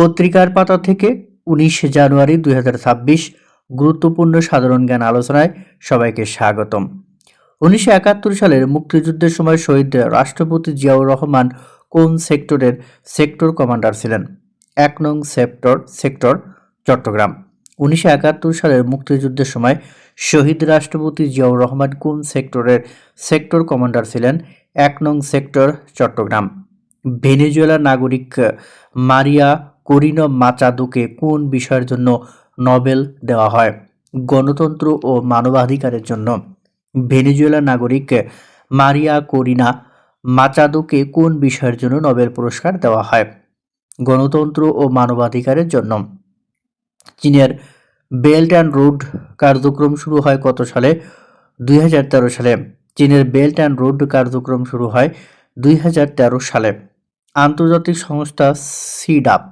পত্রিকার পাতা থেকে উনিশে জানুয়ারি দুই হাজার ছাব্বিশ গুরুত্বপূর্ণ সাধারণ জ্ঞান আলোচনায় সবাইকে স্বাগতম। উনিশশো একাত্তর সালের মুক্তিযুদ্ধের সময় শহীদ রাষ্ট্রপতি জিয়াউর রহমান কোন সেক্টরের সেক্টর কমান্ডার ছিলেন? এক নং সেক্টর সেক্টর চট্টগ্রাম। উনিশশো একাত্তর সালের মুক্তিযুদ্ধের সময় শহীদ রাষ্ট্রপতি জিয়াউর রহমান কোন সেক্টরের সেক্টর কমান্ডার ছিলেন? এক নং সেক্টর, চট্টগ্রাম। ভেনেজুয়েলার নাগরিক মারিয়া করিনো মাচাদোকে কোন বিষয়ের জন্য নোবেল দেওয়া হয়? গণতন্ত্র ও মানবাধিকারের জন্য। ভেনেজুয়েলার নাগরিক মারিয়া করিনা মাচাদোকে কোন বিষয়ের জন্য নোবেল পুরস্কার দেওয়া হয়? গণতন্ত্র ও মানবাধিকারের জন্য। চীনের বেল্ট অ্যান্ড রোড কার্যক্রম শুরু হয় কত সালে? দুই হাজার তেরো সালে। চীনের বেল্ট অ্যান্ড রোড কার্যক্রম শুরু হয় দুই হাজার তেরো সালে। আন্তর্জাতিক সংস্থা সিডাপ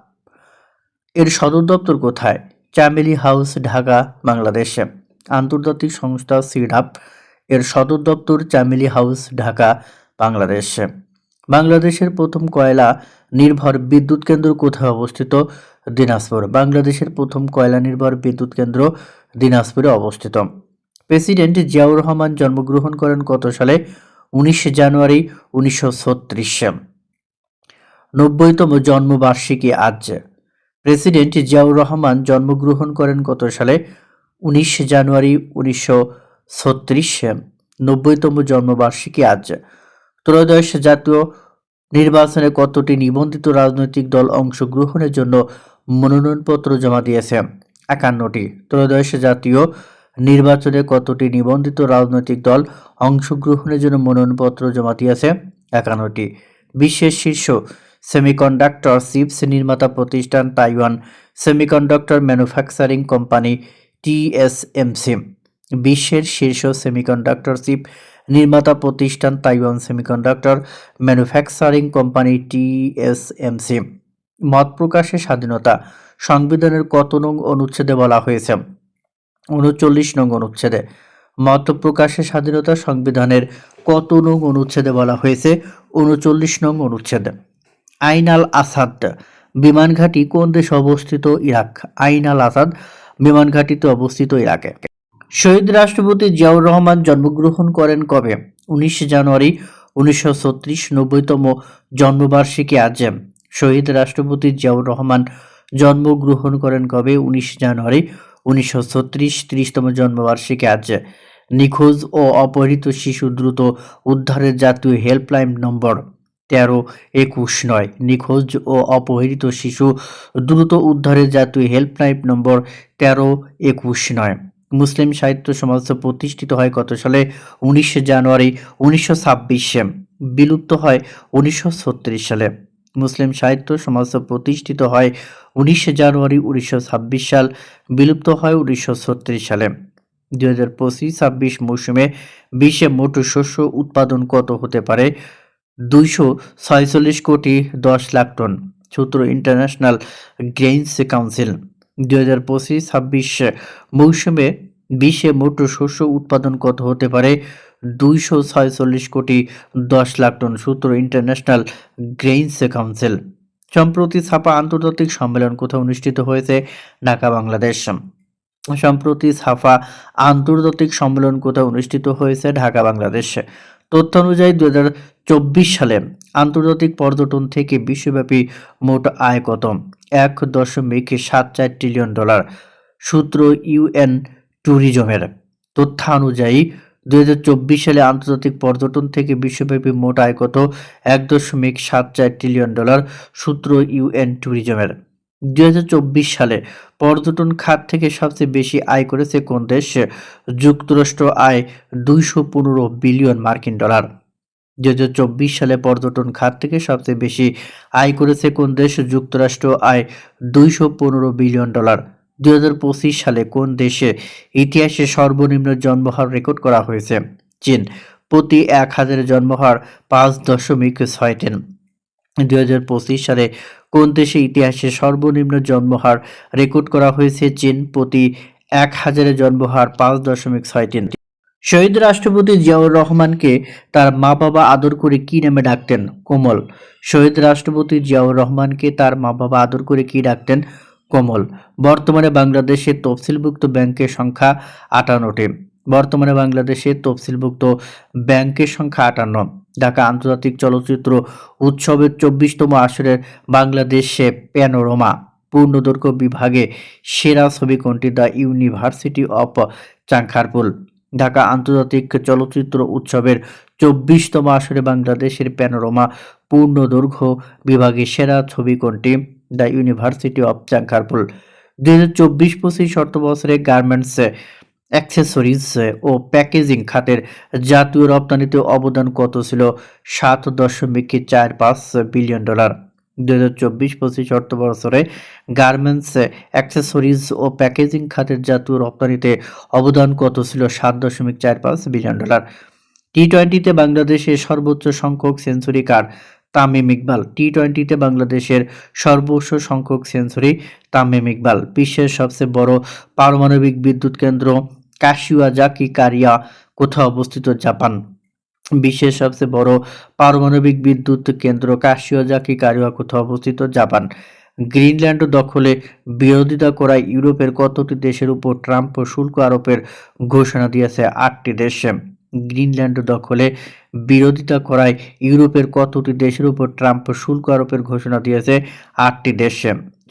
এর সদর দপ্তর কোথায়? চামেলি হাউস, ঢাকা, বাংলাদেশে। আন্তর্জাতিক সংস্থা সিডাপ এর সদর দপ্তর চামেলি হাউস, ঢাকা, বাংলাদেশে। বাংলাদেশের প্রথম কয়লা নির্ভর বিদ্যুৎ কেন্দ্র কোথায় অবস্থিত? দিনাজপুর। বাংলাদেশের প্রথম কয়লা নির্ভর বিদ্যুৎ কেন্দ্র দিনাজপুরে অবস্থিত। প্রেসিডেন্ট জিয়াউর রহমান জন্মগ্রহণ করেন কত সালে? উনিশে জানুয়ারি উনিশশো ছত্রিশে। নব্বইতম জন্মবার্ষিকী আজ। প্রেসিডেন্ট জিয়াউর রহমান জন্মগ্রহণ করেন কত সালে? উনিশে জানুয়ারি উনিশশো ছত্রিশে, নব্বইতম জন্মবার্ষিকী আজ। ত্রয়োদশ জাতীয় নির্বাচনে কতটি নিবন্ধিত রাজনৈতিক দল অংশগ্রহণের জন্য মনোনয়নপত্র জমা দিয়েছে? একান্নটি। ত্রয়োদশ জাতীয় নির্বাচনে কতটি নিবন্ধিত রাজনৈতিক দল অংশগ্রহণের জন্য মনোনয়নপত্র জমা দিয়েছে? একান্নটি। বিশ্বের শীর্ষ সেমিকন্ডাক্টর চিপস নির্মাতা প্রতিষ্ঠান Taiwan semiconductor manufacturing company TSMC বিশ্বের শীর্ষ সেমিকন্ডাক্টর চিপ নির্মাতা প্রতিষ্ঠান Taiwan semiconductor manufacturing company TSMC মত প্রকাশের স্বাধীনতা, সংবিধানের কত নং অনুচ্ছেদে বলা হয়েছে? উনচল্লিশ নং অনুচ্ছেদে। মত প্রকাশের স্বাধীনতা সংবিধানের কত নং অনুচ্ছেদে বলা হয়েছে? উনচল্লিশ নং অনুচ্ছেদে। আইন আল আসাদ। বিমান ঘাঁটি কোন দেশে অবস্থিত? ইরাক। আইন আল আসাদ বিমান ঘাঁটিতে অবস্থিত ইরাকে। শহীদ রাষ্ট্রপতি জিয়াউর রহমান জন্মগ্রহণ করেন কবে? উনিশে জানুয়ারি উনিশশো ছত্রিশ নব্বইতম জন্মবার্ষিকী আজ। শহীদ রাষ্ট্রপতি জিয়াউর রহমান জন্মগ্রহণ করেন কবে? উনিশে জানুয়ারি উনিশশো ছত্রিশ ত্রিশতম জন্মবার্ষিকী আজ। নিখোঁজ ও অপহৃত শিশু দ্রুত উদ্ধারের জাতীয় হেল্পলাইন নম্বর। তেরো একুশ নয়। নিখোঁজ ও অপহৃত শিশু দ্রুত উদ্ধারের জাতীয় হেল্পলাইন নম্বর তেরো একুশ নয়। মুসলিম সাহিত্য সমাজ প্রতিষ্ঠিত হয় কত সালে উনিশে জানুয়ারি উনিশশো ছাব্বিশে। বিলুপ্ত হয় উনিশশো ছত্রিশ সালে। মুসলিম সাহিত্য সমাজ প্রতিষ্ঠিত হয় উনিশে জানুয়ারি উনিশশো ছাব্বিশ সাল। বিলুপ্ত হয় উনিশশো ছত্রিশ সালে। দুই হাজার পঁচিশ ছাব্বিশ মৌসুমে বিশ্বে মোট শস্য উৎপাদন কত হতে পারে? দুইশো ছয়চল্লিশ কোটি দশ লাখ টন, সূত্র ইন্টারন্যাশনাল গ্রেইনস কাউন্সিল দুই হাজার পঁচিশ ছাব্বিশ মৌসুমে বিশ্বে মোট শস্য উৎপাদন কত হতে পারে? দুইশো ছয়চল্লিশ কোটি দশ লাখ টন, সূত্র ইন্টারন্যাশনাল গ্রেইনস কাউন্সিল সম্প্রতি ছাপা আন্তর্জাতিক সম্মেলন কোথাও অনুষ্ঠিত হয়েছে? ঢাকা, বাংলাদেশ। সম্প্রতি ছাপা আন্তর্জাতিক সম্মেলন কোথাও অনুষ্ঠিত হয়েছে? ঢাকা, বাংলাদেশ। তথ্য অনুযায়ী দু চব্বিশ সালে আন্তর্জাতিক পর্যটন থেকে বিশ্বব্যাপী মোট আয় কত? এক দশমিক সাত চার ট্রিলিয়ন ডলার সূত্র ইউএন ট্যুরিজমের দুই হাজার চব্বিশ সালে আন্তর্জাতিক পর্যটন থেকে বিশ্বব্যাপী মোট আয় কত? এক দশমিক সাত চার ট্রিলিয়ন ডলার সূত্র ইউএন ট্যুরিজমের দুই হাজার চব্বিশ সালে পর্যটন খাত থেকে সবচেয়ে বেশি আয় করেছে কোন দেশ? যুক্তরাষ্ট্র আয় দুইশো পনেরো বিলিয়ন মার্কিন ডলার। দুই হাজার চব্বিশ সালে পর্যটন খাত থেকে সবচেয়ে বেশি আয় করেছে কোন দেশ? যুক্তরাষ্ট্র আয় দুইশো পনেরো বিলিয়ন ডলার। দুই হাজার পঁচিশ সালে কোন দেশে ইতিহাসে সর্বনিম্ন জন্মহার রেকর্ড করা হয়েছে? চীন। প্রতি এক হাজার জন্মহার পাঁচ দশমিক ছয় টেন। দুই হাজার পঁচিশ সালে কোন দেশে ইতিহাসে সর্বনিম্ন জন্মহার রেকর্ড করা হয়েছে? চীন প্রতি এক হাজারের জন্মহার পাঁচ দশমিক ছয় তিন শহীদ রাষ্ট্রপতি জিয়াউর রহমানকে তার মা বাবা আদর করে কি নামে ডাকতেন? কোমল। শহীদ রাষ্ট্রপতি জিয়াউর রহমানকে তার মা বাবা আদর করে কি ডাকতেন? কোমল। বর্তমানে বাংলাদেশে তফসিলভুক্ত ব্যাংকের সংখ্যা আটান্নটি। বর্তমানে বাংলাদেশে তফসিলভুক্ত ব্যাংকের সংখ্যা আটান্ন। ঢাকা আন্তর্জাতিক চলচ্চিত্র উৎসবের চব্বিশতম আসরের বাংলাদেশে প্যানোরমা, পূর্ণদৈর্ঘ্য বিভাগে সেরা ছবি কোনটি the university of Chankharpul Dhaka আন্তর্জাতিক চলচ্চিত্র উৎসবের চব্বিশতম আসরে বাংলাদেশের প্যানোরমা, পূর্ণদৈর্ঘ্য বিভাগে সেরা ছবি কোনটি দ্য ইউনিভার্সিটি অফ চাংখারপুল দুই হাজার চব্বিশ পঁচিশ অর্থ বছরে গার্মেন্টস অ্যাক্সেসরিজ ও প্যাকেজিং খাতের জাতীয় রপ্তানিতে অবদান কত ছিল? সাত দশমিক চার পাঁচ বিলিয়ন ডলার। দু হাজার চব্বিশ পঁচিশ অর্থ বছরে গার্মেন্টস অ্যাক্সেসরিজ ও প্যাকেজিং খাতের জাতীয় রপ্তানিতে অবদান কত ছিল? সাত দশমিক চার পাঁচ বিলিয়ন ডলার। টি টোয়েন্টিতে বাংলাদেশের সর্বোচ্চ সংখ্যক সেঞ্চুরি কার? তামিম ইকবাল। টি টোয়েন্টিতে বাংলাদেশের সর্বোচ্চ সংখ্যক সেঞ্চুরি তামিম ইকবাল। বিশ্বের সবচেয়ে বড় পারমাণবিক বিদ্যুৎ কেন্দ্র কাশিওয়াজাকি কারিয়া কোথায় অবস্থিত জাপান। বিশ্বের সবচেয়ে বড় পারমাণবিক বিদ্যুৎ কেন্দ্র কাশিওজাকি কারিয়া কোথায় অবস্থিত জাপান। গ্রিনল্যান্ড দখলে বিরোধিতা করায় ইউরোপের কতটি দেশের উপর ট্রাম্প শুল্ক আরোপের ঘোষণা দিয়েছে আটটি দেশ। গ্রিনল্যান্ড দখলে বিরোধিতা করায় ইউরোপের কতটি দেশের উপর ট্রাম্প শুল্ক আরোপের ঘোষণা দিয়েছে আটটি দেশ।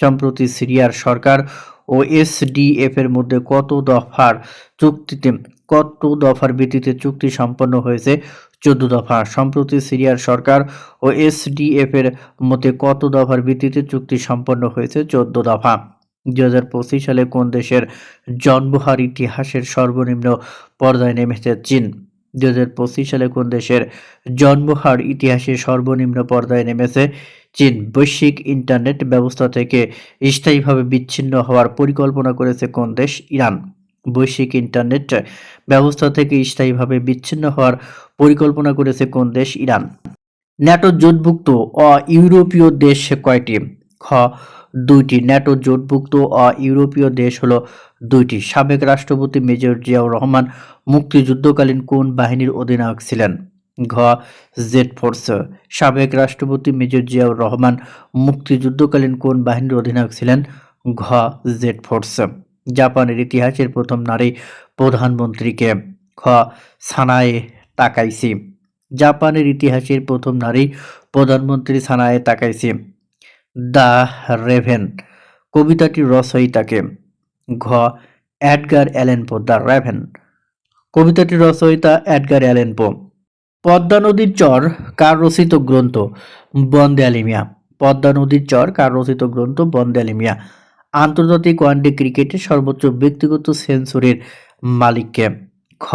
সম্প্রতি সিরিয়ার সরকার ও এসডিএফ এর মধ্যে কত দফার চুক্তিতে, কত দফার ভিত্তিতে চুক্তি সম্পন্ন হয়েছে? চোদ্দ দফা। সম্প্রতি সিরিয়ার সরকার ও এসডিএফ এর মধ্যে কত দফার ভিত্তিতে চুক্তি সম্পন্ন হয়েছে? চোদ্দ দফা। দুই হাজার পঁচিশ সালে কোন দেশের জন্মহার ইতিহাসের সর্বনিম্ন পর্যায়ে নেমেছে? চীন। দুই হাজার পঁচিশ সালে কোন দেশের জন্মহার ইতিহাসে সর্বনিম্ন পর্যায়ে নেমেছে? চীন বৈশ্বিক ইন্টারনেট ব্যবস্থা থেকে স্থায়ীভাবে বিচ্ছিন্ন হওয়ার পরিকল্পনা করেছে কোন দেশ? ইরান। বৈশ্বিক ইন্টারনেট ব্যবস্থা থেকে স্থায়ীভাবে বিচ্ছিন্ন হওয়ার পরিকল্পনা করেছে কোন দেশ? ইরান। ন্যাটো জোটভুক্ত অ ইউরোপীয় দেশ কয়টি? খ, দুইটি। ন্যাটো জোটভুক্ত অ ইউরোপীয় দেশ হলো দুইটি। সাবেক রাষ্ট্রপতি মেজর জিয়াউর রহমান মুক্তিযুদ্ধকালীন কোন বাহিনীর অধিনায়ক ছিলেন? ঘ, জেড ফোর্স। সাবেক রাষ্ট্রপতি মেজর জিয়াউর রহমান মুক্তিযুদ্ধকালীন কোন বাহিনীর অধিনায়ক ছিলেন? ঘ, জেড ফোর্স। জাপানের ইতিহাসের প্রথম নারী প্রধানমন্ত্রীকে। খ, সানায়ে তাকাইসি। জাপানের ইতিহাসের প্রথম নারী প্রধানমন্ত্রী সানায়ে তাকাইসি। The Raven. কবিতাটির রচয়িতাকে ঘ অ্যাডগার অ্যালেনপো দ্য রেভেন। কবিতাটির রচয়িতা অ্যাডগার অ্যালেনপো পদ্মা নদীর চর কার রচিত গ্রন্থ, বন্দে পদ্মা নদীর চর কার রচিত গ্রন্থ, বন্দে আন্তর্জাতিক ওয়ানডে ক্রিকেটে সর্বোচ্চ ব্যক্তিগত সেঞ্চুরির মালিককে খ.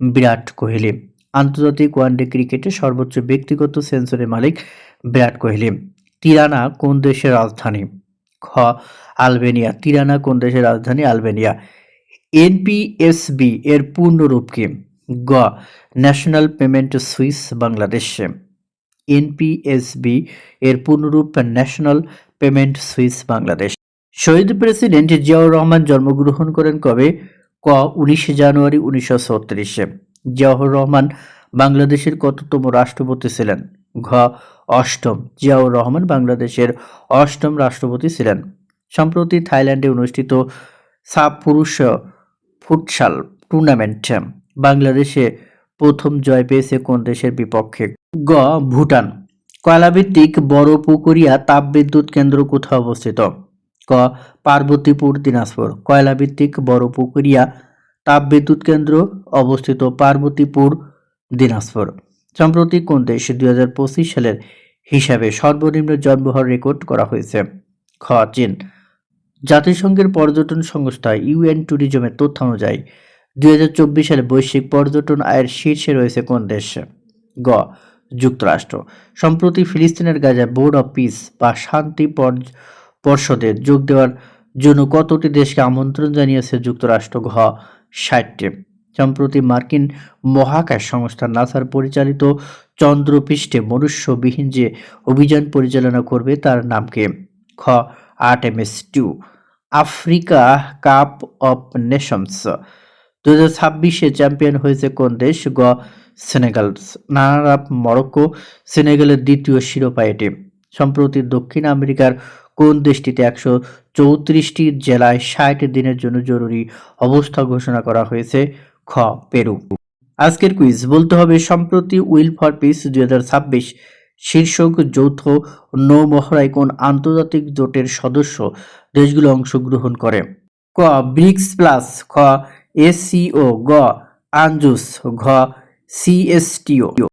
বিরাট কোহলি। আন্তর্জাতিক ওয়ানডে ক্রিকেটে সর্বোচ্চ ব্যক্তিগত সেঞ্চুরির মালিক বিরাট কোহলি। তিরানা, কোন দেশের রাজধানী? খ. আলবেনিয়া। তিরানা, কোন দেশের রাজধানী? আলবেনিয়া। এনপিএসবি এর পূর্ণরূপ কি? গ national payment switch Bangladesh NPSB এর পূর্ণরূপ ন্যাশনাল পেমেন্ট সুইস বাংলাদেশ শহীদ প্রেসিডেন্ট জিয়াউর রহমান জন্মগ্রহণ করেন কবে? ক, উনিশে জানুয়ারি উনিশশো ছত্রিশে। জিয়াউর রহমান বাংলাদেশের কততম রাষ্ট্রপতি ছিলেন? ঘ, অষ্টম। জিয়াউর রহমান বাংলাদেশের অষ্টম রাষ্ট্রপতি ছিলেন। সম্প্রতি থাইল্যান্ডে অনুষ্ঠিত সাব পুরুষ ফুটসাল টুর্নামেন্ট। বাংলাদেশে প্রথম জয় পেয়েছে কোন দেশের বিপক্ষে? গ, ভুটান। কয়লাভিত্তিক বড় পুকুরিয়া তাপবিদ্যুৎ কেন্দ্র কোথায় অবস্থিত? ক, পার্বতীপুর, দিনাজপুর। কয়লাভিত্তিক বড় পুকুরিয়া তাপবিদ্যুৎ কেন্দ্র অবস্থিত পার্বতীপুর, দিনাজপুর। সম্প্রতি কোন দেশ দুই হাজার পঁচিশ সালের হিসাবে সর্বনিম্ন জন্মহার রেকর্ড করা হয়েছে? খ, চীন। জাতিসংঘের পর্যটন সংস্থা ইউএন ট্যুরিজমের তথ্য অনুযায়ী দুই হাজার চব্বিশ সালে বৈশ্বিক পর্যটন আয়ের শীর্ষে রয়েছে কোন দেশ? গ. যুক্তরাষ্ট্র। সম্প্রতি ফিলিস্তিনের গাজায় বোর্ড অফ পিস বা শান্তি পর্ষদে যোগ দেওয়ার জন্য কতটি দেশকে আমন্ত্রণ জানিয়েছে যুক্তরাষ্ট্র? ঘ. ষাটটি। সম্প্রতি মার্কিন মহাকাশ সংস্থা নাসার পরিচালিত চন্দ্রপৃষ্ঠে মনুষ্যবিহীন যে অভিযান পরিচালনা করবে তার নামকে খ. আট M S two. Africa cup of nations. দু হাজার ছাব্বিশে চ্যাম্পিয়ন হয়েছে কোন দেশ? গ, সেনেগাল। রানার আপ মরক্কো, সেনেগালের দ্বিতীয় শিরোপা এটি। সম্প্রতি দক্ষিণ আমেরিকার কোন দেশটিতে একশো চৌত্রিশটি জেলায় ষাট দিনের জন্য জরুরি অবস্থা ঘোষণা করা হয়েছে? খ, পেরু। আজকের কুইজ, বলতে হবে সম্প্রতি উইল ফর পিস দুই হাজার ছাব্বিশ শীর্ষক যৌথ নৌমহড়ায় কোন আন্তর্জাতিক জোটের সদস্য দেশগুলো অংশগ্রহণ করে? ক, ব্রিক্স প্লাস। খ এসিও গ আঞ্জুস ঘ সিএসটিও।